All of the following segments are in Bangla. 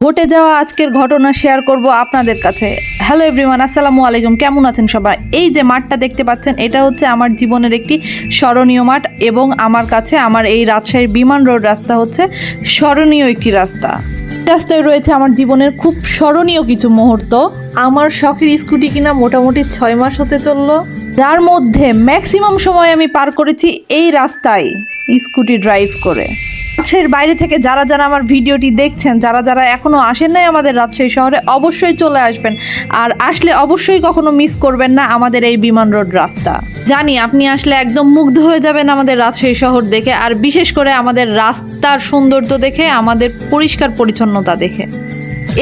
ঘটে যাওয়া আজকের ঘটনা শেয়ার করব আপনাদের কাছে। হ্যালো এভরিওয়ান আসসালামু আলাইকুম। কেমন আছেন সবাই? এই যে মাঠটা দেখতে পাচ্ছেন, এটা হচ্ছে আমার জীবনের একটি স্মরণীয় মাঠ এবং আমার কাছে আমার এই রাজশাহীর বিমান রোড রাস্তা হচ্ছে স্মরণীয় একটি রাস্তা। রাস্তায় রয়েছে আমার জীবনের খুব স্মরণীয় কিছু মুহূর্ত। আমার শখের স্কুটি কিনা মোটামুটি ছয় মাস হতে চলল। যার মধ্যে ম্যাক্সিমাম সময় আমি পার করেছি এই রাস্তায় স্কুটি ড্রাইভ করে। রাজশাহীর বাইরে থেকে যারা যারা আমার ভিডিওটি দেখছেন, যারা যারা এখনও আসেন নাই আমাদের রাজশাহী শহরে, অবশ্যই চলে আসবেন। আর আসলে অবশ্যই কখনো মিস করবেন না আমাদের এই বিমান রোড রাস্তা। জানি আপনি আসলে একদম মুগ্ধ হয়ে যাবেন আমাদের রাজশাহী শহর দেখে, আর বিশেষ করে আমাদের রাস্তার সৌন্দর্য দেখে, আমাদের পরিষ্কার পরিচ্ছন্নতা দেখে।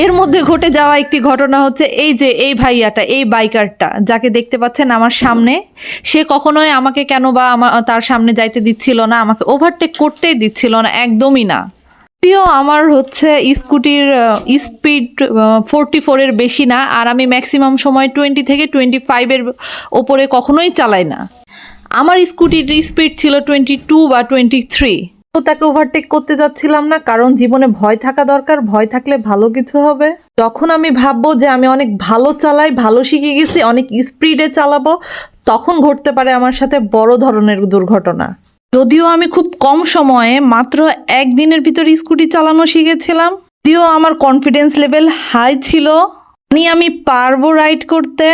এর মধ্যে ঘটে যাওয়া একটি ঘটনা হচ্ছে এই যে এই ভাইয়াটা, এই বাইকারটা, যাকে দেখতে পাচ্ছেন আমার সামনে, সে কখনোই আমাকে কেন বা আমার তার সামনে যাইতে দিচ্ছিল না, আমাকে ওভারটেক করতেই দিচ্ছিল না, একদমই না। আমার হচ্ছে স্কুটির স্পিড ফোরটি ফোরের বেশি না, আর আমি ম্যাক্সিমাম সময় টোয়েন্টি থেকে টোয়েন্টি ফাইভের ওপরে কখনোই চালাই না। আমার স্কুটির স্পিড ছিল টোয়েন্টি টু বা টোয়েন্টি থ্রি তো তাকে ওভারটেক করতে যাচ্ছিলাম না, কারণ জীবনে ভয় থাকা দরকার, ভয় থাকলে ভালো কিছু হবে। যখন আমি ভাববো যে আমি অনেক ভালো চালাই, ভালো শিখে গেছি, অনেক স্পিডে চালাবো, তখন ঘটতে পারে আমার সাথে বড় ধরনের দুর্ঘটনা। যদিও আমি খুব কম সময়ে মাত্র একদিনের ভিতরে স্কুটি চালানো শিখেছিলাম, যদিও আমার কনফিডেন্স লেভেল হাই ছিল। আমি পারব রাইড করতে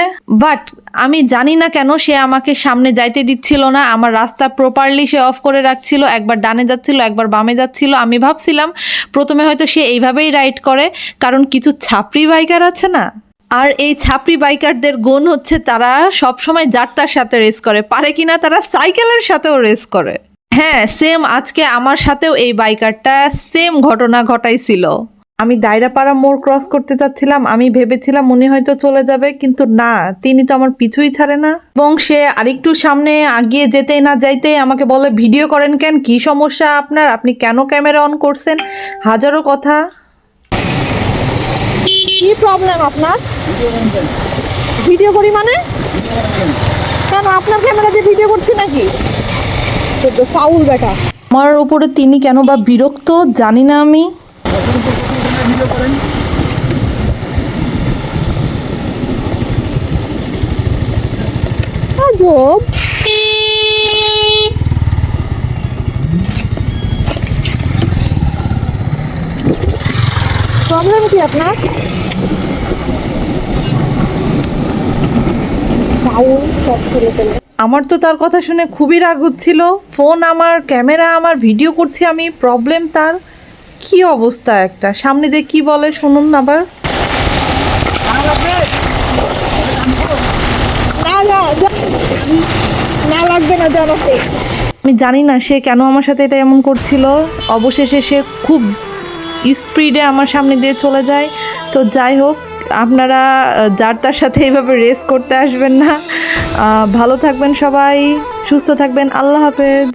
বাট আমি জানি না কেন সে আমাকে সামনে যাইতে দিচ্ছিল না। আমার রাস্তা প্রপারলি সে অফ করে রাখছিল, একবার ডানে যাচ্ছিল, একবার বামে যাচ্ছিল। আমি ভাবছিলাম, প্রথমে হয়তো সে এইভাবেই রাইড করে, কারণ কিছু ছাপরি বাইকার আছে না? আর এই ছাপরি বাইকারদের গুণ হচ্ছে তারা সবসময় যাত্রার সাথে রেস করে। পারে কিনা তারা সাইকেলের সাথেও রেস করে। হ্যাঁ সেম আজকে আমার সাথেও এই বাইকারটা সেম ঘটনা ঘটাইছিল। আমি দায়রাপাড়া মোড় ক্রস করতে চাচ্ছিলাম আমি ভেবেছিলাম উনি হয়তো চলে যাবে কিন্তু না তিনি তো আমার পিছুই ছাড়ে না। এবং সে আরেকটু সামনে আগিয়ে যেতেই না যাইতেই আমাকে বলে ভিডিও করেন কেন? কি সমস্যা আপনার? আপনি কেন ক্যামেরা অন করছেন? হাজারো কথা। কি প্রবলেম আপনার? ভিডিও করি মানে? কেন আপনার ক্যামেরা দিয়ে ভিডিও করছি নাকি? ফাউল বেটা। আমার উপরে তিনি কেন বা বিরক্ত জানি না আমি। আজব প্রবলেম কি আপনার আমার তো তার কথা শুনে খুবই রাগ হচ্ছিল। ফোন আমার, ক্যামেরা আমার, ভিডিও করছি আমি প্রবলেম তার। কি অবস্থা একটা? সামনে যে কি বলে শুনুন না আবার। না লাগবে না আমি জানি না সে কেন আমার সাথে এটা এমন করছিল। অবশেষে সে খুব স্পিডে আমার সামনে দিয়ে চলে যায়। তো যাই হোক, আপনারা যার তার সাথে এইভাবে রেস করতে আসবেন না। ভালো থাকবেন সবাই, সুস্থ থাকবেন। আল্লাহ হাফেজ।